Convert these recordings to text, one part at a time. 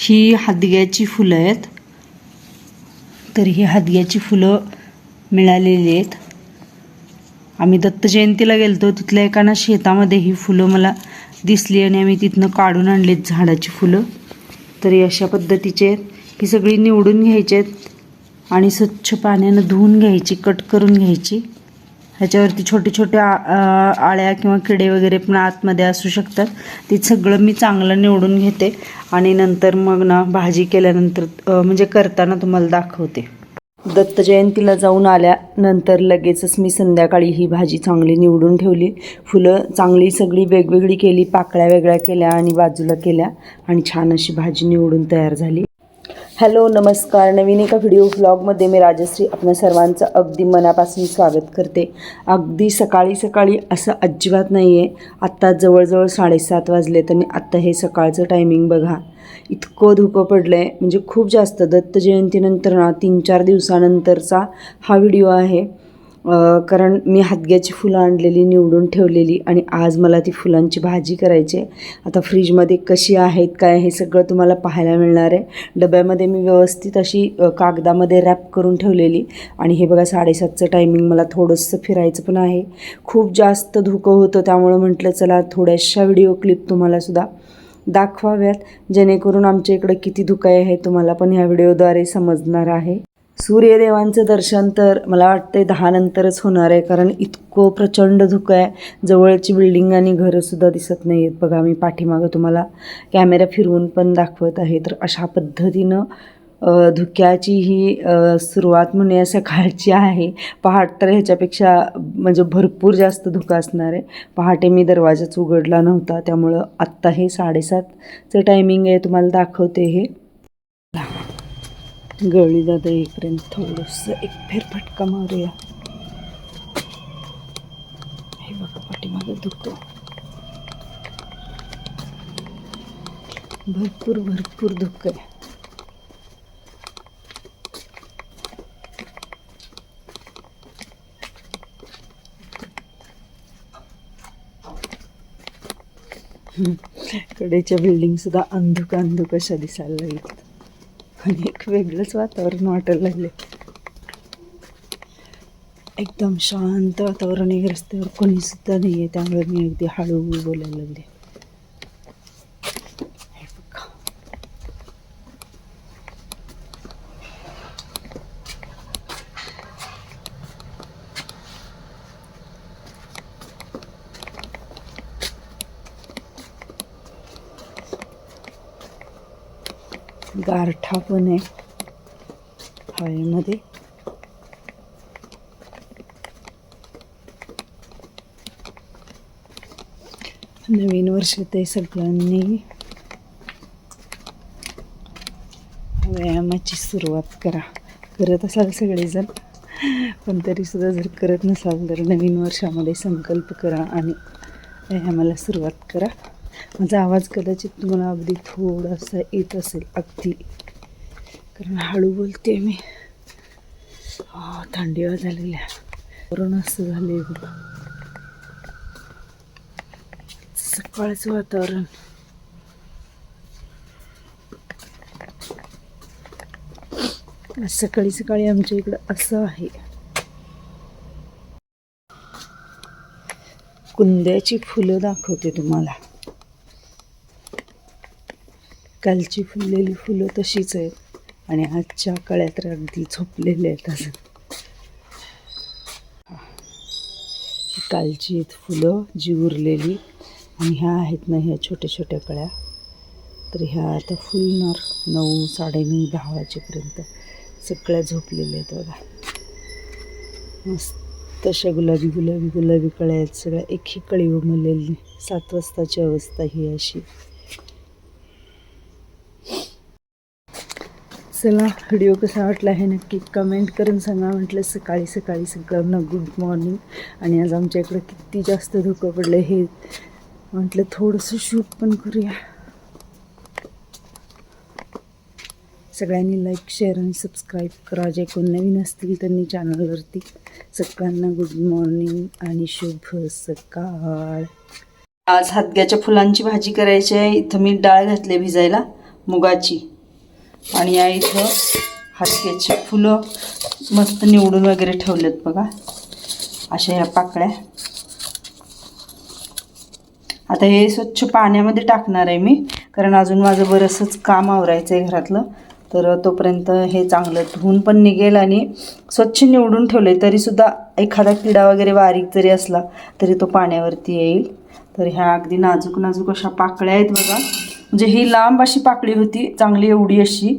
ही हादग्याची फुलं आहेत. तर ही हादग्याची फुलं मिळालेली आहेत. आम्ही दत्त जयंतीला गेलतो. तिथल्या एकाना शेतामध्ये ही फुलं मला दिसली आणि आम्ही तिथनं काढून आणलीत झाडाची फुलं. तर अशा पद्धतीचे आहेत. ही सगळी निवडून घ्यायची आहेत आणि स्वच्छ पाण्यानं धुवून घ्यायची कट करून घ्यायची. ह्याच्यावरती छोटे छोटे आ- आळ्या किंवा किडे वगैरे पण आतमध्ये असू शकतात. ते सगळं मी चांगलं निवडून घेते आणि नंतर मग ना भाजी केल्यानंतर म्हणजे करताना तुम्हाला दाखवते. दत्त जयंतीला जाऊन आल्यानंतर लगेचच मी संध्याकाळी ही भाजी चांगली निवडून ठेवली. फुलं चांगली सगळी वेगवेगळी केली पाकळ्या वेगळ्या केल्या आणि बाजूला केल्या आणि छान अशी भाजी निवडून तयार झाली. हॅलो नमस्कार. नवीन एका व्हिडिओ व्लॉगमध्ये मी राजश्री आपल्या सर्वांचं अगदी मनापासून स्वागत करते. अगदी सकाळी सकाळी असं अजिबात नाही आहे आत्ता जवळजवळ साडेसात वाजले तर मी आत्ता हे सकाळचं टायमिंग बघा. इतकं धुकं पडलं आहे म्हणजे खूप जास्त दत्त जयंतीनंतर ना तीन चार दिवसानंतरचा हा व्हिडिओ आहे. कारण मी हादग्याची फुलं आणलेली निवडून ठेवलेली आणि आज मला ती फुलांची भाजी करायची आहे. आता फ्रीजमध्ये कशी आहेत काय हे सगळं तुम्हाला पाहायला मिळणार आहे. डब्यामध्ये मी व्यवस्थित अशी कागदामध्ये रॅप करून ठेवलेली आणि हे बघा साडेसातचं टायमिंग मला थोडंसं फिरायचं पण आहे. खूप जास्त धुकं होतं त्यामुळं म्हटलं चला थोड्याशा व्हिडिओ क्लिप तुम्हालासुद्धा दाखवाव्यात जेणेकरून आमच्या इकडं किती धुकं आहे हे तुम्हाला पण ह्या व्हिडिओद्वारे समजणार आहे. सूर्यदेवांचं दर्शन तर मला वाटते दहानंतरच होणार आहे कारण इतकं प्रचंड धुकं आहे. जवळची बिल्डिंग आणि घरंसुद्धा दिसत नाही आहेत बघा मी पाठीमागं तुम्हाला कॅमेरा फिरवून पण दाखवत आहे. तर अशा पद्धतीनं धुक्याची ही सुरुवात म्हणूया सकाळची आहे. पहाट तर ह्याच्यापेक्षा म्हणजे भरपूर जास्त धुकं असणार आहे. पहाटे मी दरवाजाच उघडला नव्हता. त्यामुळं आत्ता हे साडेसातचं टायमिंग आहे. तुम्हाला दाखवते हे. गळी दादा इकडे. थोडंसं एक फेरफटका मारूया. हे बघा पाठीमागे धुकं भरपूर भरपूर दुःख आहे कडेच्या बिल्डिंग सुद्धा अंधुक अंधुक अशा दिसायला लागल्यात आणि एक वेगळंच वातावरण वाटायला लागले एकदम शांत वातावरण आहे रस्त्यावर कोणीसुद्धा नाही आहे त्यामुळे मी अगदी हळूहळू बोलायला लागले. गारठा पण आहे. हवेमध्ये नवीन वर्ष ते सगळ्यांनी व्यायामाची सुरुवात करा. करत असाल सगळेजण पण तरीसुद्धा जर करत नसाल तर नवीन वर्षामध्ये संकल्प करा आणि व्यायामाला सुरुवात करा. माझा आवाज कदाचित तुम्हाला अगदी थोडासा येत असेल अगदी. कारण हळू बोलते मी. थंडीवा झालेल्या. वरून असं झाले. सकाळचं वातावरण. सकाळी सकाळी आमच्या इकडं असं आहे. कुंद्याची फुलं दाखवते तुम्हाला. कालची फुललेली फुलं तशीच आहेत. आणि आजच्या कळ्यात तर अगदी झोपलेले आहेत अजून कालची आहेत फुलं जी उरलेली. आणि ह्या आहेत ना ह्या छोट्या छोट्या कळ्या. तर ह्या आता फुलणार नऊ साडेनऊ दहा वाजेपर्यंत. सगळ्या झोपलेल्या आहेत बघा. मस्त अशा गुलाबी गुलाबी गुलाबी कळ्या आहेत सगळ्या. एकही कळी उमललेली सात वाजताची अवस्था ही अशी. चला व्हिडिओ कसा वाटला हे नक्की कमेंट करून सांगा. म्हटलं सकाळी सकाळी सगळ्यांना गुड मॉर्निंग आणि आज आमच्या इकडं किती जास्त धुकं पडलं हे. म्हटलं थोडंसं शूट पण करूया. सगळ्यांनी लाईक शेअर आणि सबस्क्राईब करा. जे कोण नवीन असतील त्यांनी चॅनलवरती सगळ्यांना गुड मॉर्निंग आणि शुभ सकाळ. आज हादग्याच्या फुलांची भाजी करायची आहे. इथं मी डाळ घातली भिजायला. मुगाची. आणि या इथं हसक्याची फुलं मस्त निवडून वगैरे ठेवलेत बघा. अशा ह्या पाकळ्या. आता हे स्वच्छ पाण्यामध्ये टाकणार आहे मी कारण अजून माझं बरंचसंच काम आवरायचं आहे घरातलं. तर तोपर्यंत हे चांगलं धुवून पण निघेल आणि स्वच्छ निवडून ठेवले तरीसुद्धा एखादा किडा वगैरे बारीक जरी असला तरी तो पाण्यावरती येईल. तर ह्या अगदी नाजूक नाजूक अशा पाकळ्या आहेत बघा. म्हणजे ही लांब अशी पाकळी होती चांगली एवढी अशी.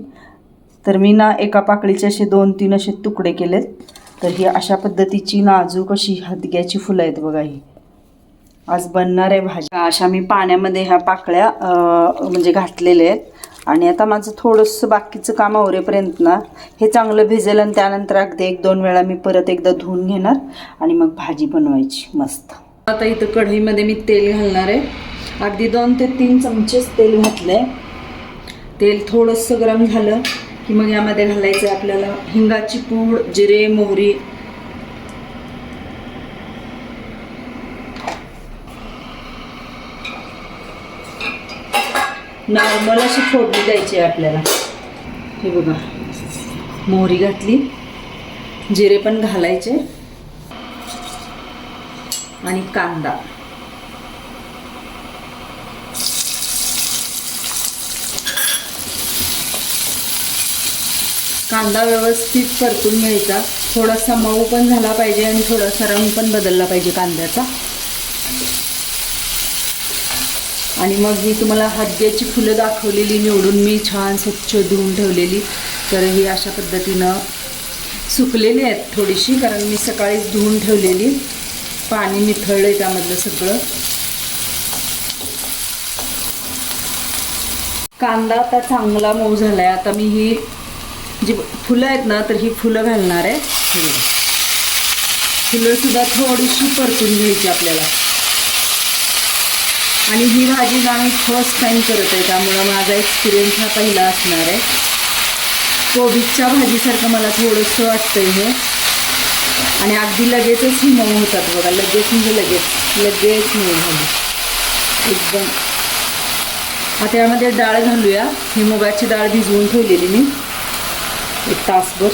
तर मी ना एका पाकळीचे असे दोन तीन असे तुकडे केलेत. तर ही अशा पद्धतीची नाजूक अशी हदग्याची फुलं आहेत बघा ही. आज बनणार आहे भाजी. अशा मी पाण्यामध्ये ह्या पाकळ्या म्हणजे घातलेल्या आहेत. आणि आता माझं थोडंसं बाकीचं काम आवरेपर्यंत ना हे चांगलं भिजेल आणि त्यानंतर अगदी एक दोन वेळा मी परत एकदा धुवून घेणार आणि मग भाजी बनवायची मस्त. आता इथं कढईमध्ये मी तेल घालणार आहे. अगदी दोन ते तीन चमचेच तेल घातलं आहे तेल थोडंसं गरम झालं की मग यामध्ये घालायचं आहे आपल्याला हिंगाची पूड जिरे मोहरी. नॉर्मल अशी फोडणी द्यायची आहे आपल्याला. हे बघा. मोहरी घातली. जिरे पण घालायचे. आणि कांदा. कांदा व्यवस्थित परतून घ्यायचा. थोडासा मऊ पण झाला पाहिजे आणि थोडासा रंग पण बदलला पाहिजे कांद्याचा. आणि मग ही तुम्हाला हद्याची फुलं दाखवलेली निवडून मी छान स्वच्छ धुवून ठेवलेली. तर ही अशा पद्धतीनं सुकलेली आहेत थोडीशी कारण मी सकाळीच धुवून ठेवलेली. पाणी निथळलं आहे त्यामधलं सगळं. कांदा आता चांगला मऊ झाला आहे आता मी ही जी फुलं आहेत ना तर ही फुलं घालणार आहे. फुलंसुद्धा थोडीशी परतून घ्यायची आपल्याला. आणि ही भाजी ना मी फर्स्ट टाईम करत आहे त्यामुळं माझा एक्सपिरियन्स हा पहिला असणार आहे. कोबीजच्या भाजीसारखं मला थोडंसं वाटतंय हे. आणि अगदी लगेचच ही मऊ होतात बघा लगेच म्हणजे लगेच लगेच मऊ झाली. एकदम. आता यामध्ये डाळ घालूया. ही मुगाची डाळ भिजवून ठेवलेली मी. एक तासभर.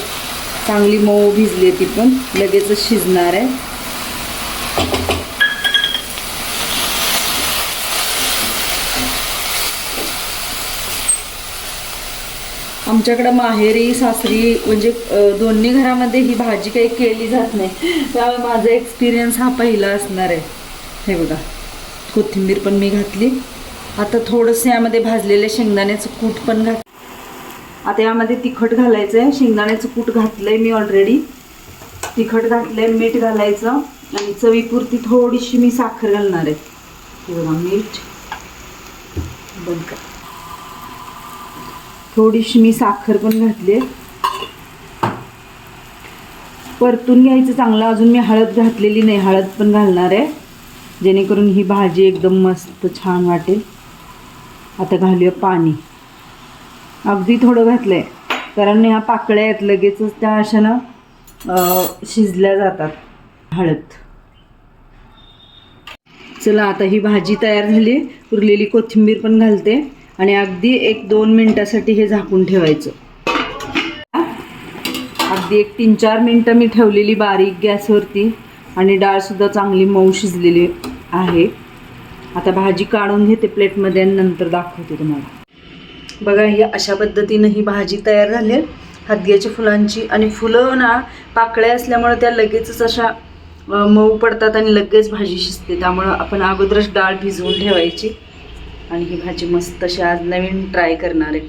चांगली मऊ भिजली ती पण. लगेचच शिजणार आहे. आमच्याकडं माहेरी सासरी म्हणजे दोन्ही घरामध्ये ही भाजी काही केली जात नाही. त्यामुळे माझा एक्सपिरियन्स हा पहिला असणार आहे. हे बघा कोथिंबीर पण मी घातली. आता थोडंसं यामध्ये भाजलेले शेंगदाण्याचं कूट पण घात आता यामध्ये तिखट घालायचं आहे शेंगदाण्याचं कूट घातलं आहे मी ऑलरेडी तिखट घातलं आहे मीठ घालायचं. आणि चवीपुरती थोडीशी मी साखर घालणार आहे. हे बघा मीठ बंद कर. थोडीशी मी साखर पण घातली. परतून घ्यायचं चांगलं अजून मी हळद घातलेली नाही हळद पण घालणार आहे. जेणेकरून ही भाजी एकदम मस्त छान वाटेल. आता घालूया पाणी. अगदी थोडं घातलं आहे कारण ह्या पाकळ्या आहेत लगेचच त्या अशानं शिजल्या जातात हळद. चला आता ही भाजी तयार झाली. उरलेली कोथिंबीर पण घालते. आणि अगदी एक दोन मिनटासाठी हे झाकून ठेवायचं. अगदी एक तीन चार मिनटं मी ठेवलेली बारीक गॅसवरती आणि डाळसुद्धा चांगली मऊ शिजलेली आहे. आता भाजी काढून घेते प्लेटमध्ये आणि नंतर दाखवते तुम्हाला. बघा ही अशा पद्धतीनं ही भाजी तयार झाली आहे. हदग्याच्या फुलांची आणि फुलं ना पाकळ्या असल्यामुळे त्या लगेचच अशा मऊ पडतात आणि लगेच भाजी शिजते. त्यामुळं आपण अगोदरच डाळ भिजवून ठेवायची. आणि ही भाजी मस्त अशी आज नवीन ट्राय करणार आहे.